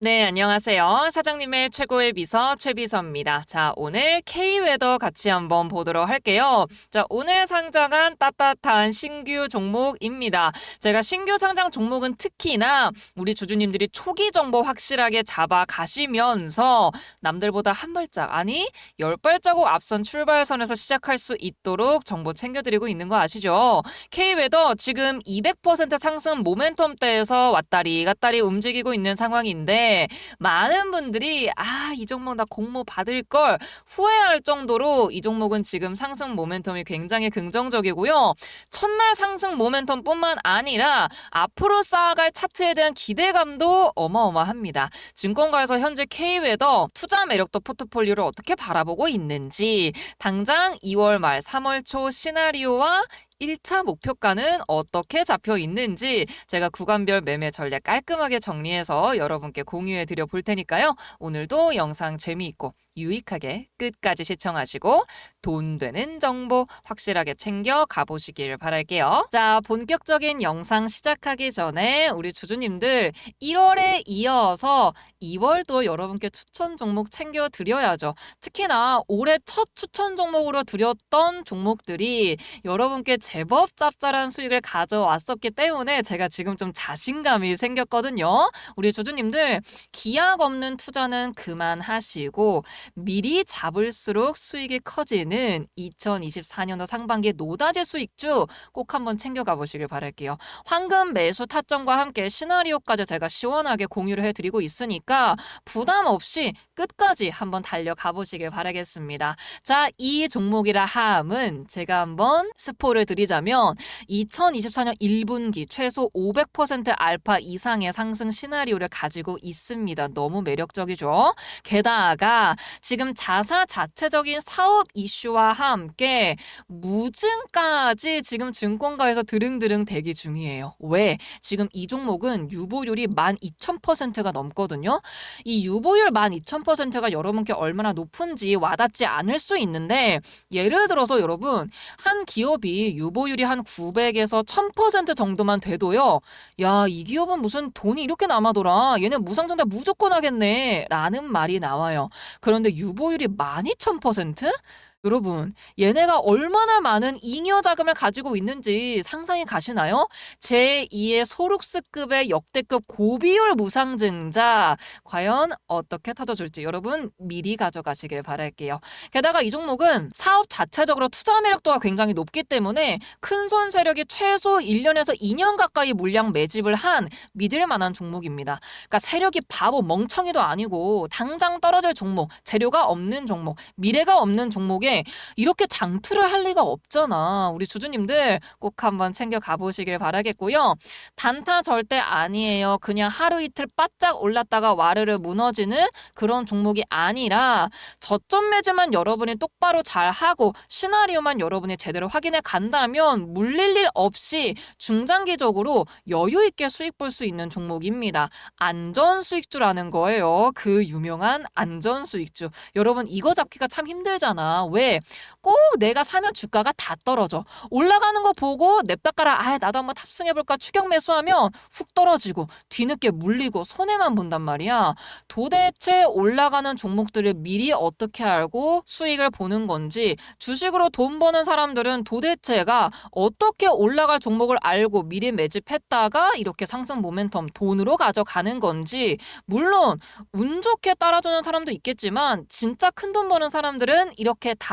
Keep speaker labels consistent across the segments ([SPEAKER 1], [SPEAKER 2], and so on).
[SPEAKER 1] 네, 안녕하세요. 사장님의 최고의 비서 최비서입니다. 자, 오늘 K웨더 같이 한번 보도록 할게요. 자, 오늘 상장한 따뜻한 신규 종목입니다. 제가 신규 상장 종목은 특히나 우리 주주님들이 초기 정보 확실하게 잡아 가시면서 남들보다 한 발짝, 아니, 열 발자국 앞선 출발선에서 시작할 수 있도록 정보 챙겨드리고 있는 거 아시죠? K웨더 지금 200% 상승 모멘텀대에서 왔다리 갔다리 움직이고 있는 상황인데 많은 분들이 아, 이 종목 나 공모 받을 걸 후회할 정도로 이 종목은 지금 상승 모멘텀이 굉장히 긍정적이고요. 첫날 상승 모멘텀뿐만 아니라 앞으로 쌓아갈 차트에 대한 기대감도 어마어마합니다. 증권가에서 현재 K웨더 투자 매력도 포트폴리오를 어떻게 바라보고 있는지 당장 2월 말 3월 초 시나리오와 1차 목표가는 어떻게 잡혀 있는지 제가 구간별 매매 전략 깔끔하게 정리해서 여러분께 공유해 드려 볼 테니까요. 오늘도 영상 재미있고 유익하게 끝까지 시청하시고 돈 되는 정보 확실하게 챙겨 가보시길 바랄게요. 자, 본격적인 영상 시작하기 전에 우리 주주님들 1월에 이어서 2월도 여러분께 추천 종목 챙겨 드려야죠. 특히나 올해 첫 추천 종목으로 드렸던 종목들이 여러분께 제법 짭짤한 수익을 가져왔었기 때문에 제가 지금 좀 자신감이 생겼거든요. 우리 주주님들 기약 없는 투자는 그만하시고 미리 잡을수록 수익이 커지는 2024년도 상반기 노다지 수익주 꼭 한번 챙겨가 보시길 바랄게요. 황금 매수 타점과 함께 시나리오까지 제가 시원하게 공유를 해드리고 있으니까 부담 없이 끝까지 한번 달려가 보시길 바라겠습니다. 자, 이 종목이라 함은 제가 한번 스포를 드리자면 2024년 1분기 최소 500% 알파 이상의 상승 시나리오를 가지고 있습니다. 너무 매력적이죠. 게다가 지금 자사 자체적인 사업 이슈와 함께 무증까지 지금 증권가에서 드릉드릉 대기 중이에요. 왜? 지금 이 종목은 유보율이 12,000%가 넘거든요. 이 유보율 12,000%가 여러분께 얼마나 높은지 와닿지 않을 수 있는데 예를 들어서 여러분 한 기업이 유보율이 한 900에서 1000% 정도만 돼도요. 야, 이 기업은 무슨 돈이 이렇게 남아돌아. 얘네 무상증자 무조건 하겠네. 라는 말이 나와요. 그런데 유보율이 12,000%? 여러분, 얘네가 얼마나 많은 잉여 자금을 가지고 있는지 상상이 가시나요? 제2의 소룩스급의 역대급 고비율 무상증자 과연 어떻게 터져줄지 여러분 미리 가져가시길 바랄게요. 게다가 이 종목은 사업 자체적으로 투자 매력도가 굉장히 높기 때문에 큰 손 세력이 최소 1년에서 2년 가까이 물량 매집을 한 믿을 만한 종목입니다. 그러니까 세력이 바보 멍청이도 아니고 당장 떨어질 종목, 재료가 없는 종목, 미래가 없는 종목에 이렇게 장투를 할 리가 없잖아. 우리 주주님들 꼭 한번 챙겨 가보시길 바라겠고요. 단타 절대 아니에요. 그냥 하루 이틀 바짝 올랐다가 와르르 무너지는 그런 종목이 아니라 저점 매즈만 여러분이 똑바로 잘 하고 시나리오만 여러분이 제대로 확인해 간다면 물릴 일 없이 중장기적으로 여유 있게 수익 볼 수 있는 종목입니다. 안전 수익주라는 거예요. 그 유명한 안전 수익주. 여러분 이거 잡기가 참 힘들잖아. 왜? 꼭 내가 사면 주가가 다 떨어져. 올라가는 거 보고 냅다가라 아 나도 한번 탑승해볼까 추격 매수하면 훅 떨어지고 뒤늦게 물리고 손해만 본단 말이야. 도대체 올라가는 종목들을 미리 어떻게 알고 수익을 보는 건지 주식으로 돈 버는 사람들은 도대체가 어떻게 올라갈 종목을 알고 미리 매집했다가 이렇게 상승 모멘텀 돈으로 가져가는 건지 물론 운 좋게 따라주는 사람도 있겠지만 진짜 큰 돈 버는 사람들은 이렇게 다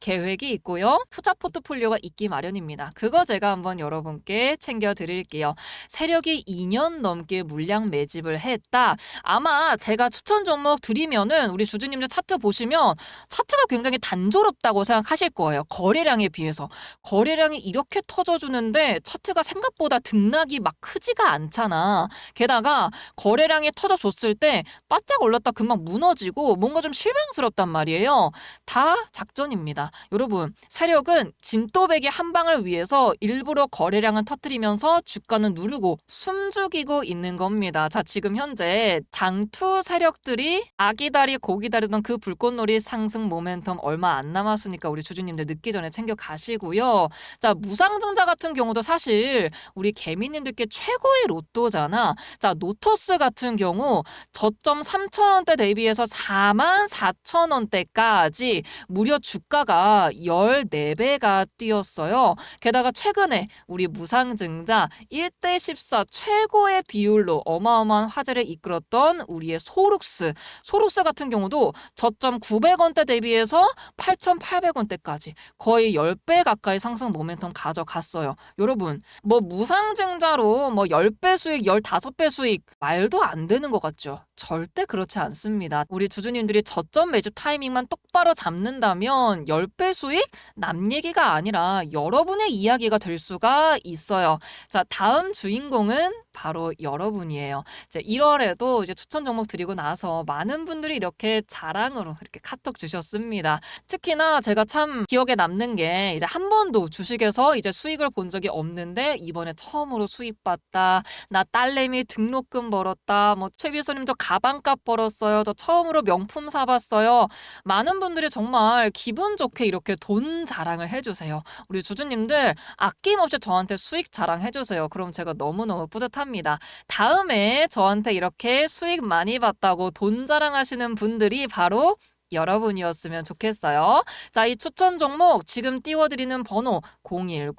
[SPEAKER 1] 계획이 있고요. 투자 포트폴리오가 있기 마련입니다. 그거 제가 한번 여러분께 챙겨 드릴게요. 세력이 2년 넘게 물량 매집을 했다. 아마 제가 추천 종목 드리면은 우리 주주님들 차트 보시면 차트가 굉장히 단조롭다고 생각하실 거예요. 거래량에 비해서. 거래량이 이렇게 터져주는데 차트가 생각보다 등락이 막 크지가 않잖아. 게다가 거래량이 터져줬을 때 바짝 올랐다 금방 무너지고 뭔가 좀 실망스럽단 말이에요. 다 작전입니다. 여러분, 세력은 진또배기 한 방을 위해서 일부러 거래량을 터뜨리면서 주가는 누르고 숨죽이고 있는 겁니다. 자, 지금 현재 장투 세력들이 아기다리 고기다리던 그 불꽃놀이 상승 모멘텀 얼마 안 남았으니까 우리 주주님들 늦기 전에 챙겨 가시고요. 자, 무상증자 같은 경우도 사실 우리 개미님들께 최고의 로또잖아. 자, 노터스 같은 경우 저점 3,000원대 대비해서 44,000원대까지 무려 주가가 14배가 뛰었어요. 게다가 최근에 우리 무상증자 1대 14 최고의 비율로 어마어마한 화제를 이끌었던 우리의 소룩스. 소룩스 같은 경우도 저점 900원대 대비해서 8,800원대까지 거의 10배 가까이 상승 모멘텀 가져갔어요. 여러분, 뭐 무상증자로 뭐 10배 수익, 15배 수익 말도 안 되는 것 같죠? 절대 그렇지 않습니다. 우리 주주님들이 저점 매주 타이밍만 똑바로 잡는다면 10배 수익 남 얘기가 아니라 여러분의 이야기가 될 수가 있어요. 자, 다음 주인공은 바로 여러분이에요. 이제 1월에도 이제 추천 종목 드리고 나서 많은 분들이 이렇게 자랑으로 이렇게 카톡 주셨습니다. 특히나 제가 참 기억에 남는 게 이제 한 번도 주식에서 이제 수익을 본 적이 없는데 이번에 처음으로 수익 봤다. 나 딸내미 등록금 벌었다. 뭐 최비서님 저 가방값 벌었어요. 저 처음으로 명품 사봤어요. 많은 분들이 정말 기분 좋게 이렇게 돈 자랑을 해주세요. 우리 주주님들 아낌없이 저한테 수익 자랑해주세요. 그럼 제가 너무너무 뿌듯합니다. 다음에 저한테 이렇게 수익 많이 봤다고 돈 자랑하시는 분들이 바로 여러분이었으면 좋겠어요. 자, 이 추천 종목 지금 띄워드리는 번호 010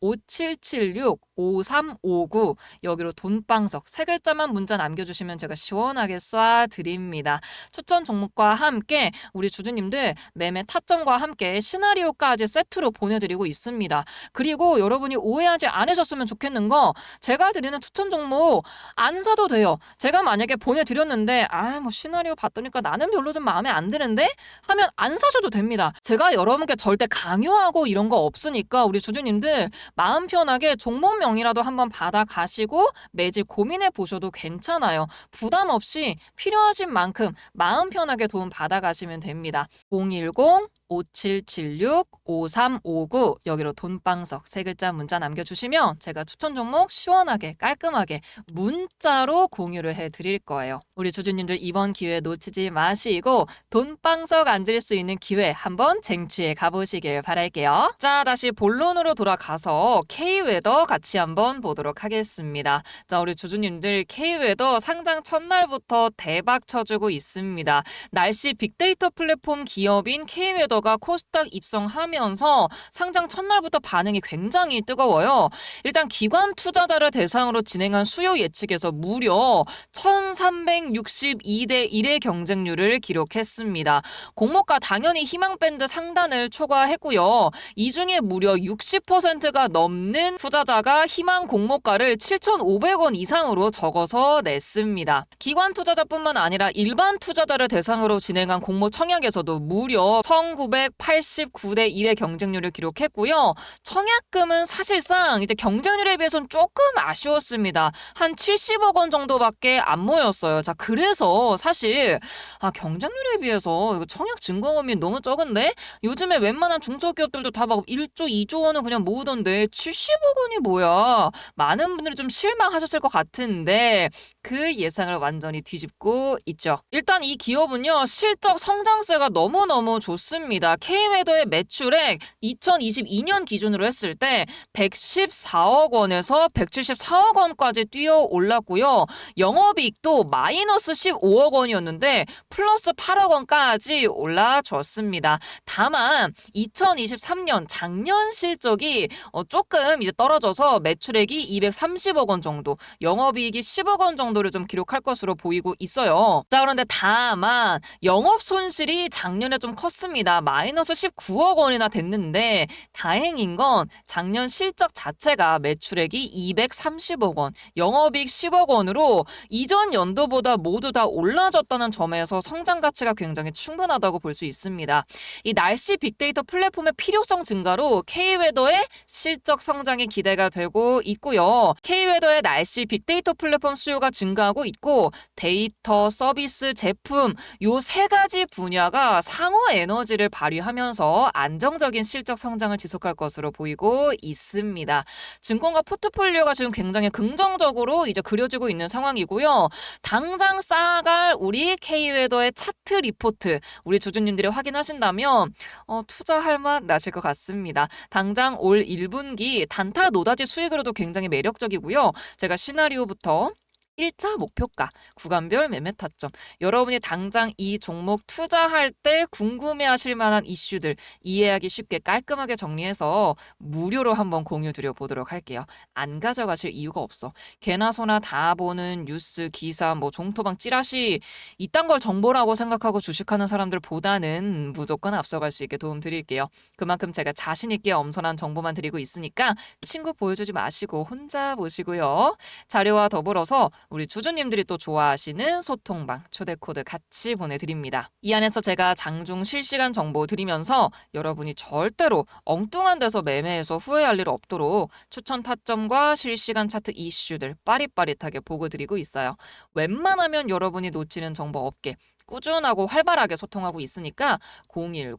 [SPEAKER 1] 5776 5359 여기로 돈방석 세 글자만 문자 남겨주시면 제가 시원하게 쏴 드립니다. 추천 종목과 함께 우리 주주님들 매매 타점과 함께 시나리오까지 세트로 보내드리고 있습니다. 그리고 여러분이 오해하지 않으셨으면 좋겠는 거 제가 드리는 추천 종목 안 사도 돼요. 제가 만약에 보내드렸는데 아 뭐 시나리오 봤더니까 나는 별로 좀 마음에 안 드는데 하면 안 사셔도 됩니다. 제가 여러분께 절대 강요하고 이런 거 없으니까 우리 주주님들 마음 편하게 종목명이라도 한번 받아가시고 매직 고민해 보셔도 괜찮아요. 부담 없이 필요하신 만큼 마음 편하게 도움 받아가시면 됩니다. 010 5776 5359 여기로 돈방석 세 글자 문자 남겨주시면 제가 추천 종목 시원하게 깔끔하게 문자로 공유를 해드릴 거예요. 우리 주주님들 이번 기회 놓치지 마시고 돈방석 앉을 수 있는 기회 한번 쟁취해 가보시길 바랄게요. 자 다시 본론으로 돌아가서 K웨더 같이 한번 보도록 하겠습니다. 자 우리 주주님들 K웨더 상장 첫날부터 대박 쳐주고 있습니다. 날씨 빅데이터 플랫폼 기업인 K웨더 가 코스닥 입성하면서 상장 첫날부터 반응이 굉장히 뜨거워요. 일단 기관 투자자를 대상으로 진행한 수요 예측에서 무려 1362대 1의 경쟁률을 기록했습니다. 공모가 당연히 희망밴드 상단을 초과했고요. 이 중에 무려 60%가 넘는 투자자가 희망 공모가를 7,500원 이상으로 적어서 냈습니다. 기관 투자자뿐만 아니라 일반 투자자를 대상으로 진행한 공모 청약에서도 무려 1989대 1의 경쟁률을 기록했고요. 청약금은 사실상 이제 경쟁률에 비해서는 조금 아쉬웠습니다. 한 70억 원 정도밖에 안 모였어요. 자, 그래서 사실 아, 경쟁률에 비해서 이거 청약 증거금이 너무 적은데 요즘에 웬만한 중소기업들도 다 막 1조, 2조 원은 그냥 모으던데 70억 원이 뭐야? 많은 분들이 좀 실망하셨을 것 같은데 그 예상을 완전히 뒤집고 있죠. 일단 이 기업은요, 실적 성장세가 너무너무 좋습니다. K웨더의 매출액 2022년 기준으로 했을 때 114억 원에서 174억 원까지 뛰어 올랐고요. 영업이익도 마이너스 15억 원이었는데 플러스 8억 원까지 올라졌습니다. 다만 2023년 작년 실적이 어, 조금 이제 떨어져서 매출액이 230억 원 정도, 영업이익이 10억 원 정도를 좀 기록할 것으로 보이고 있어요. 자, 그런데 다만 영업 손실이 작년에 좀 컸습니다. 마이너스 19억 원이나 됐는데 다행인 건 작년 실적 자체가 매출액이 230억 원, 영업이익 10억 원으로 이전 연도보다 모두 다 올라졌다는 점에서 성장 가치가 굉장히 충분하다고 볼 수 있습니다. 이 날씨 빅데이터 플랫폼의 필요성 증가로 K웨더의 실적 성장이 기대가 되고 있고요. K웨더의 날씨 빅데이터 플랫폼 수요가 증가하고 있고 데이터, 서비스, 제품 요 세 가지 분야가 상호 에너지를 발휘하면서 안정적인 실적 성장을 지속할 것으로 보이고 있습니다. 증권가 포트폴리오가 지금 굉장히 긍정적으로 이제 그려지고 있는 상황이고요. 당장 쌓아갈 우리 K웨더의 차트 리포트 우리 조주님들이 확인하신다면 어, 투자할 맛 나실 것 같습니다. 당장 올 1분기 단타 노다지 수익으로도 굉장히 매력적이고요. 제가 시나리오부터 1차 목표가, 구간별 매매 타점, 여러분이 당장 이 종목 투자할 때 궁금해하실 만한 이슈들 이해하기 쉽게 깔끔하게 정리해서 무료로 한번 공유 드려 보도록 할게요. 안 가져가실 이유가 없어. 개나 소나 다 보는 뉴스, 기사, 뭐 종토방 찌라시 이딴 걸 정보라고 생각하고 주식하는 사람들보다는 무조건 앞서갈 수 있게 도움 드릴게요. 그만큼 제가 자신 있게 엄선한 정보만 드리고 있으니까 친구 보여주지 마시고 혼자 보시고요. 자료와 더불어서 우리 주주님들이 또 좋아하시는 소통방 초대 코드 같이 보내드립니다. 이 안에서 제가 장중 실시간 정보 드리면서 여러분이 절대로 엉뚱한 데서 매매해서 후회할 일 없도록 추천 타점과 실시간 차트 이슈들 빠릿빠릿하게 보고 드리고 있어요. 웬만하면 여러분이 놓치는 정보 없게 꾸준하고 활발하게 소통하고 있으니까 010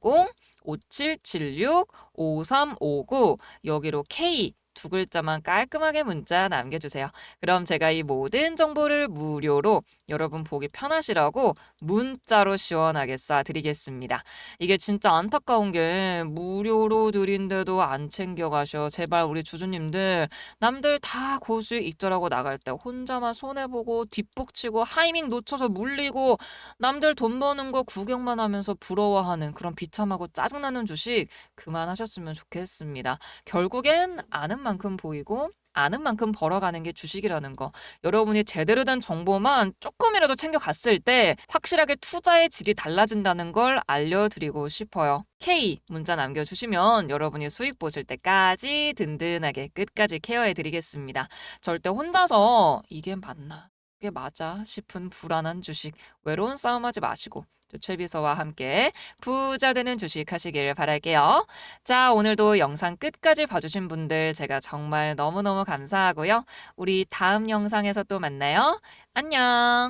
[SPEAKER 1] 5776 5359 여기로 K 두 글자만 깔끔하게 문자 남겨주세요. 그럼 제가 이 모든 정보를 무료로 여러분 보기 편하시라고 문자로 시원하게 쏴드리겠습니다. 이게 진짜 안타까운 게 무료로 드린데도 안 챙겨가셔. 제발 우리 주주님들 남들 다 고수익 익절하고 나갈 때 혼자만 손해보고 뒷북치고 하이밍 놓쳐서 물리고 남들 돈 버는 거 구경만 하면서 부러워하는 그런 비참하고 짜증나는 주식 그만하셨으면 좋겠습니다. 결국엔 아는 만큼 보이고 아는 만큼 벌어가는 게 주식이라는 거. 여러분이 제대로 된 정보만 조금이라도 챙겨갔을 때 확실하게 투자의 질이 달라진다는 걸 알려드리고 싶어요. K 문자 남겨주시면 여러분이 수익 보실 때까지 든든하게 끝까지 케어해드리겠습니다. 절대 혼자서 이게 맞나? 이게 맞아 싶은 불안한 주식 외로운 싸움하지 마시고 저 최비서와 함께 부자 되는 주식 하시길 바랄게요. 자, 오늘도 영상 끝까지 봐주신 분들 제가 정말 너무너무 감사하고요. 우리 다음 영상에서 또 만나요. 안녕.